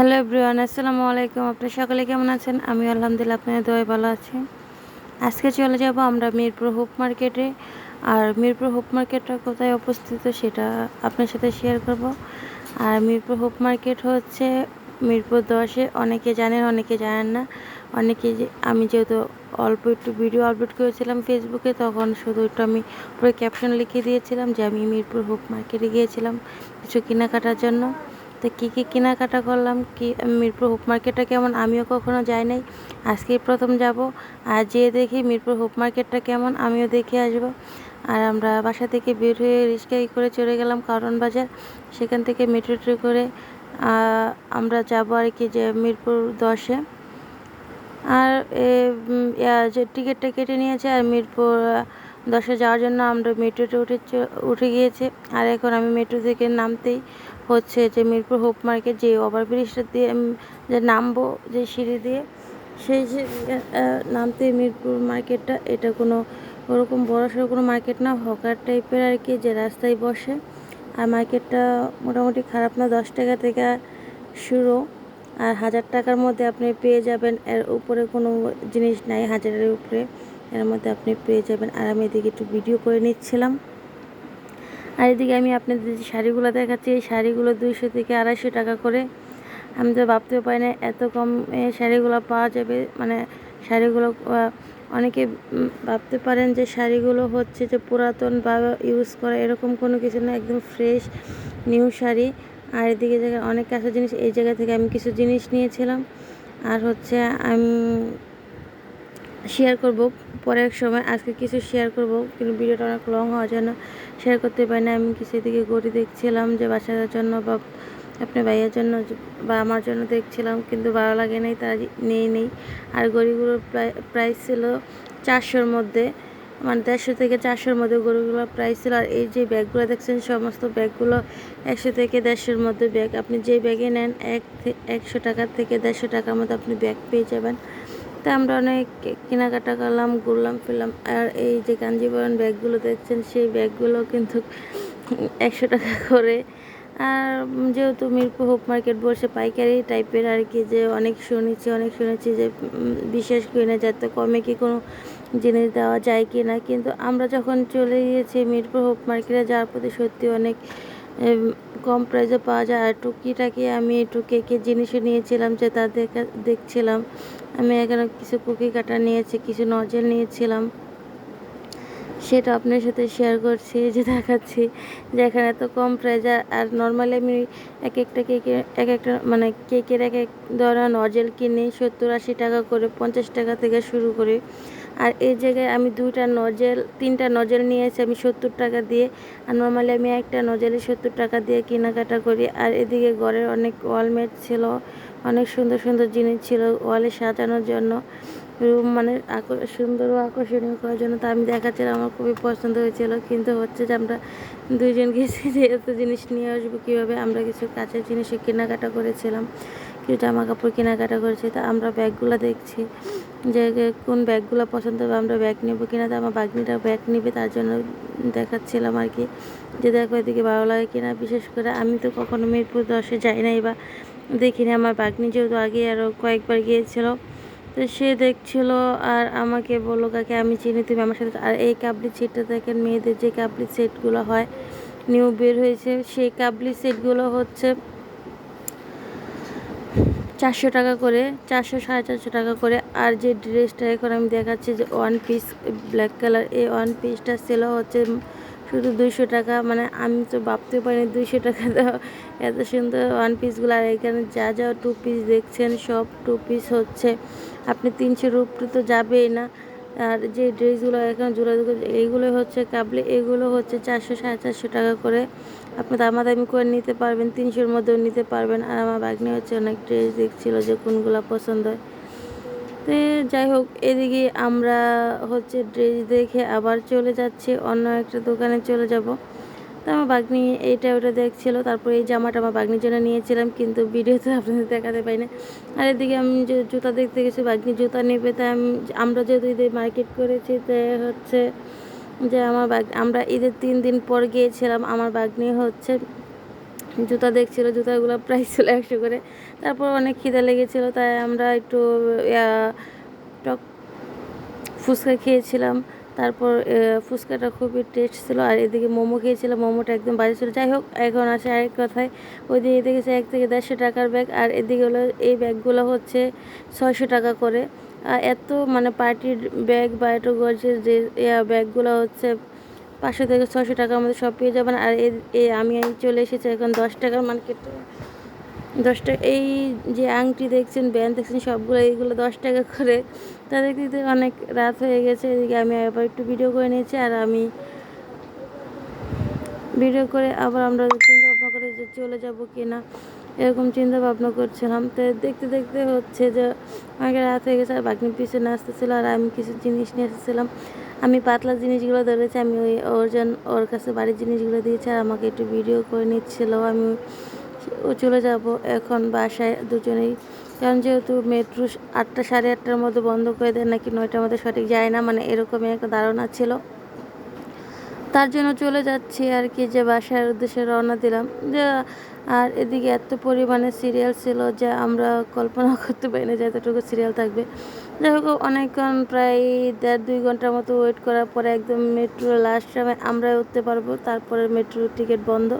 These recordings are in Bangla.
হ্যালো এভরিওয়ান, আসসালামু আলাইকুম। আপনারা সকলে কেমন আছেন? আমি আলহামদুলিল্লাহ, আপনাদের দোয়ায় ভালো আছি। আজকে চলে যাব আমরা মিরপুর হুপ মার্কেটে। আর মিরপুর হুপ মার্কেটটা কোথায় অবস্থিত সেটা আপনার সাথে শেয়ার করব। আর মিরপুর হুপ মার্কেট হচ্ছে মিরপুর দশে। অনেকে জানেন অনেকে জানেন না। অনেকে আমি যেহেতু অল্প একটু ভিডিও আপলোড করেছিলাম ফেসবুকে তখন শুধু একটু আমি পুরো ক্যাপশন লিখে দিয়েছিলাম যে, আমি মিরপুর হুপ মার্কেটে গিয়েছিলাম কিছু কেনাকাটার জন্য। তো কী কী কেনাকাটা করলাম? কি, মিরপুর হুপ মার্কেটটা কেমন? আমিও কখনো যাই নাই। আজকেই প্রথম যাব। আর যেয়ে দেখি মিরপুর হুপ মার্কেটটা কেমন, আমিও দেখে আসব। আর আমরা বাসা থেকে বের হয়ে রিক্সায় করে চলে গেলাম কারণ বাজার। সেখান থেকে মেট্রো করে আমরা যাব আর কি যে মিরপুর দশে। আর যে টিকিটটা কেটে নিয়েছে আর মিরপুর দশে যাওয়ার জন্য আমরা মেট্রোতে উঠে উঠে গিয়েছে। আর এখন আমি মেট্রো থেকে নামতেই হচ্ছে যে মিরপুর হোপ মার্কেট যে ওভারব্রিজটা দিয়ে যে নামবো, যে সিঁড়ি দিয়ে, সেই নামতে মিরপুর মার্কেটটা, এটা কোনো ওরকম বড় সড়ো কোনো মার্কেট না, হকার টাইপের আর কি, যে রাস্তায় বসে। আর মার্কেটটা মোটামুটি খারাপ না, দশ টাকা থেকে শুরু। আর হাজার টাকার মধ্যে আপনি পেয়ে যাবেন, এর উপরে কোনো জিনিস নাই, হাজারের উপরে। এর মধ্যে আপনি পেয়ে যাবেন। আর আমি এদিকে একটু ভিডিও করে নিচ্ছিলাম। আর এদিকে আমি আপনাদের যে শাড়িগুলো দেখাচ্ছি, এই শাড়িগুলো দুইশো থেকে আড়াইশো টাকা করে। আমি তো ভাবতেও পারি না এত কম শাড়িগুলো পাওয়া যাবে। মানে শাড়িগুলো অনেকে ভাবতে পারেন যে শাড়িগুলো হচ্ছে যে পুরাতন বা ইউজ করা এরকম কোনো কিছু না, একদম ফ্রেশ নিউ শাড়ি। আর এদিকে জায়গায় অনেক কাঁচা জিনিস, এই জায়গা থেকে আমি কিছু জিনিস নিয়েছিলাম। আর হচ্ছে, আমি শেয়ার করব। পরে এক সময় আজকে কিছু শেয়ার করব, কিন্তু ভিডিওটা অনেক লং হওয়ার জন্য শেয়ার করতে পারি না। আমি কিছু দিকে গড়ি দেখছিলাম যে বাচ্চাদের জন্য বা আপনার ভাইয়ের জন্য বা আমার জন্য দেখছিলাম, কিন্তু ভালো লাগে নাই, তারা নেই নেই। আর গড়িগুলোর প্রাইস ছিল চারশোর মধ্যে মানে দেড়শো থেকে চারশোর মধ্যে গরুগুলোর প্রাইস ছিল। আর এই যে ব্যাগগুলো দেখছেন, সমস্ত ব্যাগগুলো একশো থেকে দেড়শোর মধ্যে ব্যাগ। আপনি যে ব্যাগে নেন, এক একশো টাকার থেকে দেড়শো টাকার মধ্যে আপনি ব্যাগ পেয়ে যাবেন। তা আমরা অনেক কেনাকাটা করলাম, ঘুরলাম, ফিরলাম। আর এই যে কাঞ্জিবরণ ব্যাগগুলো দেখছেন, সেই ব্যাগগুলো কিন্তু একশো টাকা করে। আর যেহেতু মিরপুর হোপ মার্কেট বসে পাইকারি টাইপের আর কি যে অনেক শুনেছি অনেক শুনেছি যে বিশেষ করে না যাতে কমে কি কোনো জিনিস দেওয়া যায় কি না কিন্তু আমরা যখন চলে গিয়েছি মিরপুর হোপ মার্কেটে যাওয়ার প্রতি সত্যি অনেক কম প্রাইসে পাওয়া যায়। আর টুকিটাকি আমি একটু কেকের জিনিসও নিয়েছিলাম যে তা দেখছিলাম। আমি এখানে কিছু কুকি কাটা নিয়েছি, কিছু নজেল নিয়েছিলাম। সেটা আপনার সাথে শেয়ার করছি যে দেখাচ্ছি। যে এখানে এত কম প্রাইজ আর নর্মালি আমি এক একটা কেকের, এক একটা মানে কেকের এক এক ধরনের নজেল কিনি, সত্তর আশি টাকা করে, পঞ্চাশ টাকা থেকে শুরু করি। আর এই জায়গায় আমি দুইটা নজেল তিনটা নজেল নিয়েছি আমি সত্তর টাকা দিয়ে, আর নর্মালি আমি একটা নজেলে সত্তর টাকা দিয়ে কেনাকাটা করি। আর এদিকে ঘরের অনেক ওয়ালমেট ছিল, অনেক সুন্দর সুন্দর জিনিস ছিল ওয়ালে সাজানোর জন্য। রুম মানে সুন্দর ও আকর্ষণীয় করার জন্য তা আমি দেখাচ্ছিলাম, আমার খুবই পছন্দ হয়েছিল। কিন্তু হচ্ছে যে আমরা দুইজন গেছি যে এত জিনিস নিয়ে আসব কীভাবে, আমরা কিছু কাছের জিনিসে কেনাকাটা করেছিলাম কিছু জামা কাপড় কেনাকাটা করেছি, তা আমরা ব্যাগগুলো দেখছি। যে কোন ব্যাগগুলো পছন্দ হবে, আমরা ব্যাগ নেব কিনা, তো আমার বাগনিটা ব্যাগ নেবে, তার জন্য দেখাচ্ছিলাম আর কি। যে, দেখো এদিকে ভালো লাগে কিনা, বিশেষ করে আমি তো কখনো মিরপুর দশে যাই নাই বা দেখিনি। আমার বাগনি যেহেতু আগে আরও কয়েকবার গিয়েছিল, তো সে দেখছিল আর আমাকে বলল, কাকে আমি চিনি, তুমি আমার সাথে আর এই কাবলি সেটটা দেখেন, মেয়েদের যে কাবলি সেটগুলো হয়, নিউ বের হয়েছে, সেই কাবলি সেটগুলো হচ্ছে চারশো টাকা করে, চারশো, সাড়ে চারশো টাকা করে। আর যে ড্রেসটা এখন আমি দেখাচ্ছি যে ওয়ান পিস ব্ল্যাক কালার এই ওয়ান পিসটা সেলও হচ্ছে শুধু দুইশো টাকা। মানে আমি তো ভাবতে পারিনি দুইশো টাকা দেওয়া এত সুন্দর ওয়ান পিসগুলো আর এখানে যা যা টু পিস দেখছেন সব টু পিস হচ্ছে। আপনি তিনশো উপরে তো যাবেই না। আর যে ড্রেসগুলো এখানে জোড়া এইগুলো হচ্ছে কাবলি, এগুলো হচ্ছে চারশো, সাড়ে চারশো টাকা করে। আপনি দামাদামি করে নিতে পারবেন, তিনশোর মধ্যেও নিতে পারবেন। আর আমার বাগনি হচ্ছে অনেক ড্রেস দেখছিল যে কোনগুলো পছন্দ। হয় তো যাই হোক, এদিকে আমরা হচ্ছে ড্রেস দেখে আবার চলে যাচ্ছি, অন্য একটা দোকানে চলে যাব। তো আমার বাগনি এইটা ওটা দেখছিল, তারপরে এই জামাটা আমার বাগনির জন্য নিয়েছিলাম, কিন্তু ভিডিওতে আপনাদের দেখাতে পাই না আর এদিকে আমি যে জুতা দেখতে গেছি বাগনি জুতা নেবে, তাই আমরা যেহেতু ঈদের মার্কেট করেছি তাই হচ্ছে যে আমার বাগ আমরা ঈদের তিন দিন পর গিয়েছিলাম, আমার বাগনি হচ্ছে জুতা দেখছিল, জুতাগুলো প্রাইস ছিল একশো করে, তারপর অনেক খিদে লেগেছিল, তাই আমরা একটু টক ফুচকা খেয়েছিলাম। তারপর ফুচকাটা খুবই টেস্ট ছিল। আর এদিকে মোমো খেয়েছিলাম, মোমোটা একদম বাজে ছিল। যাই হোক, এখন আসে আরেক কথায়। ওই ওইদিকে দেখেছে এক থেকে দেড়শো টাকার ব্যাগ আর এদিকে হলো, এই ব্যাগগুলো হচ্ছে ছয়শো টাকা করে। আর এত মানে পার্টির ব্যাগ বা এত গর্জেস যে ব্যাগগুলো হচ্ছে পাঁচশো থেকে ছশো টাকার মধ্যে সব পেয়ে যাবেন। আর এ- এ, আমি চলে এসেছি এখন দশ টাকার মার্কেটে দশ টাকা, এই যে আংটি দেখছেন, ব্যান্ড দেখছেন, সবগুলো এইগুলো দশ টাকা করে। তা দেখতে দেখতে অনেক রাত হয়ে গেছে, এদিকে আমি আবার একটু ভিডিও করে নিয়েছি আর আমি ভিডিও করে আবার আমরা চিন্তা ভাবনা করে যে চলে যাব কি না এরকম চিন্তা ভাবনা করছিলাম। তো দেখতে দেখতে হচ্ছে যে অনেক রাত হয়ে গেছে আর বাগনির পিছনে আসতেছিল আর আমি কিছু জিনিস নিয়ে এসেছিলাম। আমি পাতলা জিনিসগুলো ধরেছি, আমি ওই ওর জন্য ওর কাছে বাড়ির জিনিসগুলো দিয়েছি আর আমাকে একটু ভিডিও করে নিচ্ছিল। আমি ও চলে যাব এখন বাসায় দুজনেই। কারণ যেহেতু মেট্রো আটটা সাড়ে আটটার মধ্যে বন্ধ করে দেয় নাকি নয়টার মধ্যে সঠিক যায় না মানে এরকমই একটা ধারণা ছিল। তার জন্য চলে যাচ্ছি আর কি যে বাসার উদ্দেশ্যে রওনা দিলাম। যে, আর এদিকে এত পরিমাণে সিরিয়াল ছিল যে আমরা কল্পনা করতে পারি না যে এতটুকু সিরিয়াল থাকবে। যাই হোক, অনেকক্ষণ প্রায় দেড় দুই ঘণ্টার মতো ওয়েট করার পরে একদম মেট্রো লাস্ট সময় আমরা উঠতে পারব। তারপরে মেট্রো টিকিট বন্ধ।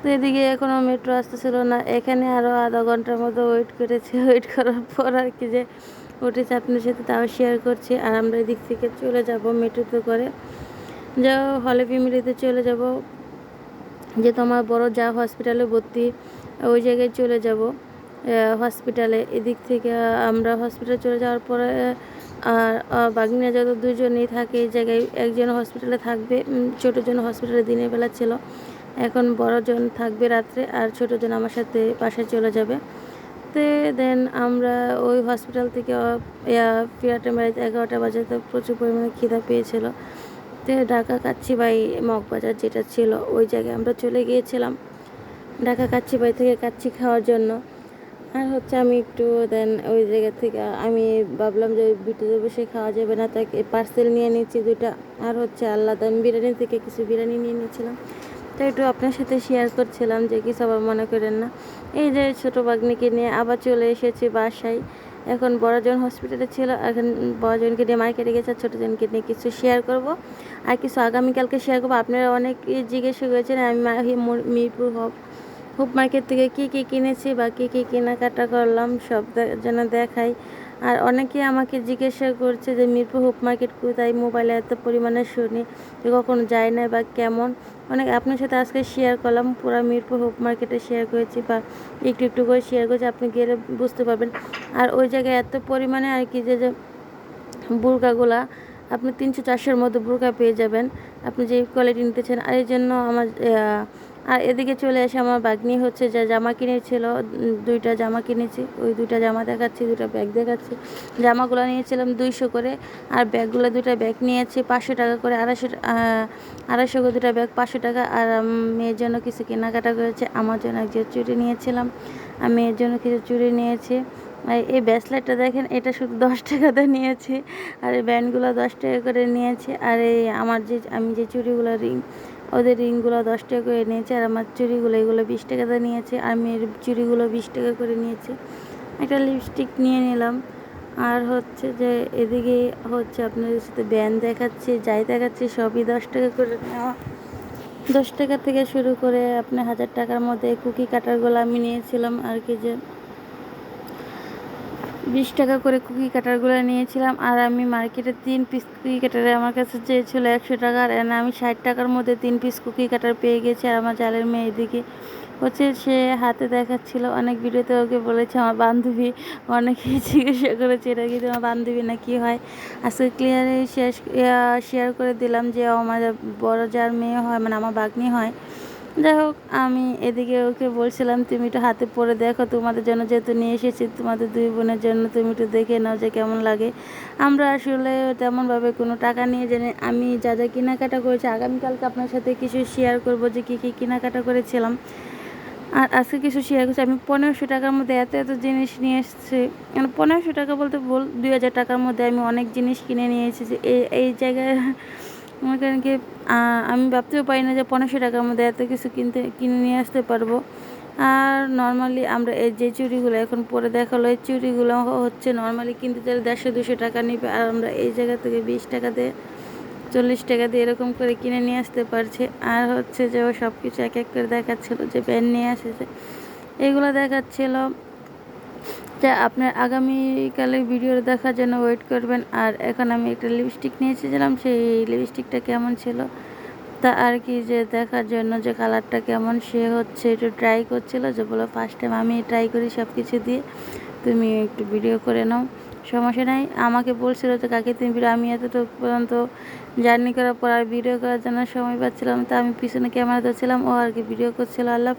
তো এদিকে এখনও মেট্রো আসতেছিল না। এখানে আরও আধা ঘণ্টার মতো ওয়েট করেছি। ওয়েট করার পর আর কি যে উঠেছে আপনার সাথে তাও শেয়ার করছি। আর আমরা এদিক থেকে চলে যাব মেট্রোতে করে। যা হলে ফ্যামিলিতে চলে যাব। যে তোমার বড় যা হসপিটালে ভর্তি, ওই জায়গায় চলে যাব। হসপিটালে এদিক থেকে আমরা হসপিটালে চলে যাওয়ার পরে আর বাগিনা যত দুজনেই থাকে এই জায়গায়। একজন হসপিটালে থাকবে। ছোটোজন হসপিটালে দিনের বেলা ছিল। এখন বড়জন থাকবে রাত্রে আর ছোটোজন আমার সাথে বাসায় চলে যাবে। তো দেন আমরা ওই হসপিটাল থেকে ফিরাটে বাড়িতে এগারোটা বাজে তো প্রচুর পরিমাণে খিদা পেয়েছিল। তো ঢাকা কাচ্চিবাই মগবাজার যেটা ছিল, ওই জায়গায় আমরা চলে গিয়েছিলাম ঢাকা কাচ্চিবাই থেকে কাচ্চি খাওয়ার জন্য। আর হচ্ছে আমি একটু দেন ওই জায়গা থেকে, আমি ভাবলাম যে বিটুতে বসে খাওয়া যাবে না তাই পার্সেল নিয়ে নিয়েছি দুইটা। আর হচ্ছে আল্লাহ দেন বিরিয়ানি থেকে কিছু বিরিয়ানি নিয়ে নিয়েছিলাম। তো একটু আপনার সাথে শেয়ার করছিলাম যে কি সবার মনে করেন না। এই যে ছোটো বাগনিকে নিয়ে আবার চলে এসেছি বাসায়। এখন বড়জন হসপিটালে ছিল, এখন বড়জনকে নিয়ে মার্কেটে গেছে ছোটোজনকে নিয়ে কিছু শেয়ার করব। আর কিছু আগামীকালকে শেয়ার করব। আপনারা অনেক জিজ্ঞেস করেছেন, আমি মিরপুর হব। হুপ মার্কেট থেকে কী কী কিনেছি বা কী কী কেনাকাটা করলাম, সব যেন দেখাই। আর অনেকে আমাকে জিজ্ঞাসা করছে যে, মিরপুর হুপ মার্কেট কোথায়? মোবাইলে এত পরিমাণে শুনি যে, কখনো যায় না বা কেমন? অনেক, আপনার সাথে আজকে শেয়ার করলাম, পুরো মিরপুর হুপ মার্কেটে শেয়ার করেছি বা একটু একটু করে শেয়ার করেছি, আপনি গেলে বুঝতে পারবেন। আর ওই জায়গায় এত পরিমাণে আর কি যে যে বুরকাগুলা, আপনি তিনশো চারশোর মধ্যে বুরকা পেয়ে যাবেন। আপনি যে কোয়ালিটি নিতে চান, আর এই জন্য আমার আর এদিকে চলে এসে আমার বাগনি হচ্ছে, যা জামা কিনেছিল, দুইটা জামা কিনেছি, ওই দুইটা জামা দেখাচ্ছি দুটো ব্যাগ দেখাচ্ছি। জামাগুলো নিয়েছিলাম দুইশো করে, আর ব্যাগগুলো দুটো ব্যাগ নিয়েছি, পাঁচশো টাকা করে, আড়াইশো আড়াইশো করে দুটো ব্যাগ পাঁচশো টাকা। আর মেয়ের জন্য কিছু কেনাকাটা করেছে, আমার জন্য একজন চুড়ি নিয়েছিলাম, আর মেয়ের জন্য কিছু চুরি নিয়েছি। এই ব্রেসলেটটা দেখেন, এটা শুধু দশ টাকাতে নিয়েছি, আর এই ব্যান্ডগুলো দশ টাকা করে নিয়েছি। আর এই আমার যে, আমি যে চুড়িগুলো রিং ওদের রিংগুলো দশ টাকা করে নিয়েছে আর আমার চুড়িগুলো, এগুলো বিশ টাকাতে নিয়েছে। আর মেয়ের চুড়িগুলো বিশ টাকা করে নিয়েছে। একটা লিপস্টিক নিয়ে নিলাম। আর হচ্ছে যে এদিকে হচ্ছে আপনাদের সাথে ব্যান দেখাচ্ছে, যাই দেখাচ্ছে, সবই দশ টাকা করে নেওয়া। দশ টাকা থেকে শুরু করে আপনি হাজার টাকার মধ্যে কুকি কাটারগুলো আমি নিয়েছিলাম আর কি যে বিশ টাকা করে কুকি কাটারগুলো নিয়েছিলাম আর আমি মার্কেটে তিন পিস কুকি কাটারে আমার কাছে চেয়েছিল একশো টাকার এনে আমি ষাট টাকার মধ্যে তিন পিস কুকি কাটার পেয়ে গেছি আর আমার জালের মেয়ে এদিকে হচ্ছে, সে হাতে দেখাচ্ছিল, অনেক ভিডিওতে ওকে বলেছে, আমার বান্ধবী অনেকেই জিজ্ঞাসা করেছে, এটা কি তোমার বান্ধবী না কি হয়? আজকে ক্লিয়ারে শেষ শেয়ার করে দিলাম যে আমার বড় যার মেয়ে হয় মানে আমার বাগনি হয় যাই হোক, আমি এদিকে ওকে বলছিলাম, তুমি একটু হাতে পরে দেখো, তোমাদের জন্য যেহেতু নিয়ে এসেছি, তোমাদের দুই বোনের জন্য তুমি একটু দেখে নাও যে কেমন লাগে। আমরা আসলে তেমনভাবে কোনো টাকা নিয়ে জেনে, আমি যা যা কেনাকাটা করেছি, আগামীকালকে আপনার সাথে কিছু শেয়ার করব যে কী কী কেনাকাটা করেছিলাম। আর আজকে কিছু শেয়ার করছি, আমি পনেরোশো টাকার মধ্যে এত এত জিনিস নিয়ে এসেছি। মানে পনেরোশো টাকা বলতে বল দুই হাজার টাকার মধ্যে আমি অনেক জিনিস কিনে নিয়ে এসেছি। এই এই জায়গায় মনে করেন কি আমি ভাবতেও পারি না যে পনেরোশো টাকার মধ্যে এত কিছু কিনতে, কিনে নিয়ে আসতে পারব। আর নর্মালি আমরা এই যে চুড়িগুলো এখন পরে দেখাল, এই চুড়িগুলো হচ্ছে নর্মালি কিনতে চাইলে দেড়শো, দুশো টাকা নিবে। আর আমরা এই জায়গা থেকে বিশ টাকা দিয়ে, চল্লিশ টাকা দিয়ে এরকম করে কিনে নিয়ে আসতে পারছি। আর হচ্ছে যে ও সব কিছু এক এক করে দেখাচ্ছিলো, যে প্যান্ট নিয়ে এসেছে এগুলো দেখাচ্ছিল যা আপনার আগামীকালের ভিডিও দেখার জন্য ওয়েট করবেন। আর এখন আমি একটা লিপস্টিক নিয়ে এসেছিলাম সেই লিপস্টিকটা কেমন ছিল তা আর কি যে দেখার জন্য, যে কালারটা কেমন সে হচ্ছে, একটু ট্রাই করছিল, যে বলো ফার্স্ট টাইম আমি ট্রাই করি সব কিছু দিয়ে, তুমি একটু ভিডিও করে নাও, সমস্যা নাই। আমাকে বলছিল যে, কাকে, তুমি ভিডিও, আমি এতটুকু পর্যন্ত জার্নি করার পর আর ভিডিও করার জন্য সময় পাচ্ছিলাম তা আমি পিছনে ক্যামেরা ধরছিলাম, ও আর কি ভিডিও করছিল। আল্লাহ